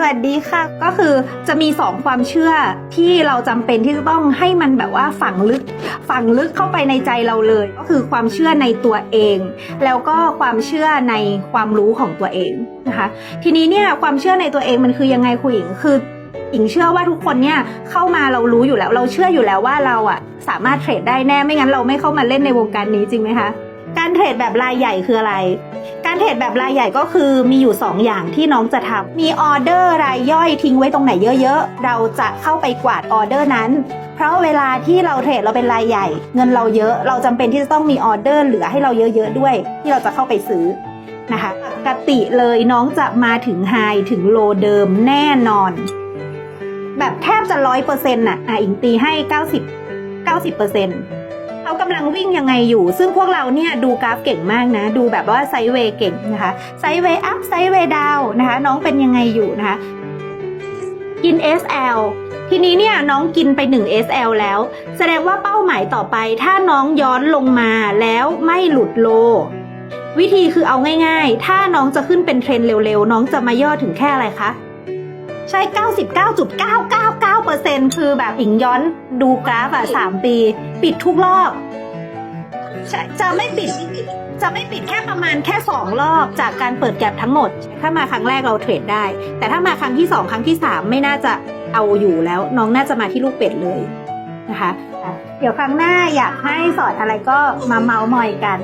สวัสดีค่ะ ก็คือจะมีสองความเชื่อที่เราจำเป็นที่จะต้องให้มันแบบว่าฝังลึกฝังลึกเข้าไปในใจเราเลย ก็คือความเชื่อในตัวเอง แล้วก็ความเชื่อในความรู้ของตัวเองนะคะ ทีนี้เนี่ยความเชื่อในตัวเองมันคือยังไงครูหญิงคือหญิงเชื่อว่าทุกคนเนี่ยเข้ามาเรารู้อยู่แล้ว เราเชื่ออยู่แล้วว่าเราอะสามารถเทรดได้แน่ไม่งั้นเราไม่เข้ามาเล่นในวงการนี้จริงไหมคะการเทรดแบบรายใหญ่คืออะไร เทรดแบบรายใหญ่ก็คือมีอยู่ 2 อย่างที่น้องจะทำมีออเดอร์รายย่อยทิ้งไว้ตรงไหนเยอะๆ เราจะเข้าไปกวาดออเดอร์นั้น เพราะเวลาที่เราเทรดเราเป็นรายใหญ่ เงินเราเยอะ เราจำเป็นที่จะต้องมีออเดอร์เหลือให้เราเยอะๆด้วย ที่เราจะเข้าไปซื้อนะคะปกติเลยน้องจะมาถึงไฮถึงโลเดิมแน่นอน แบบแทบจะร้อยเปอร์เซ็นต์น่ะอะอิงตีให้เก้าสิบเก้าสิบเปอร์เซ็นต์ เขากำลังวิ่งยังไงอยู่ ซึ่งพวกเราเนี่ยดูกราฟเก่งมากนะ ดูแบบว่าไซเวย์เก่งนะคะไซเวย์อัพไซเวย์ดาวนะคะ น้องเป็นยังไงอยู่นะคะ กิน SL ทีนี้เนี่ยน้องกินไป 1 SL แล้ว แสดงว่าเป้าหมายต่อไป ถ้าน้องย้อนลงมาแล้วไม่หลุดโล วิธีคือเอาง่ายๆ ถ้าน้องจะขึ้นเป็นเทรนเร็วๆ น้องจะมาย่อถึงแค่อะไรคะ ใช่ 99.999 คือแบบอิงย้อนดูกราฟอะ3ปี ปิดทุกรอบใช่จะไม่ปิด จะไม่ปิดแค่ประมาณแค่ 2 รอบจากการเปิดแก็บทั้งหมด ถ้ามาครั้งแรกเราเทรดได้ แต่ถ้ามาครั้งที่ 2 ครั้งที่ 3 ไม่น่าจะเอาอยู่แล้ว น้องน่าจะมาที่ลูกเป็ดเลยนะคะ เดี๋ยวครั้งหน้าอยากให้สอนอะไรก็มาเมาส์มอยกัน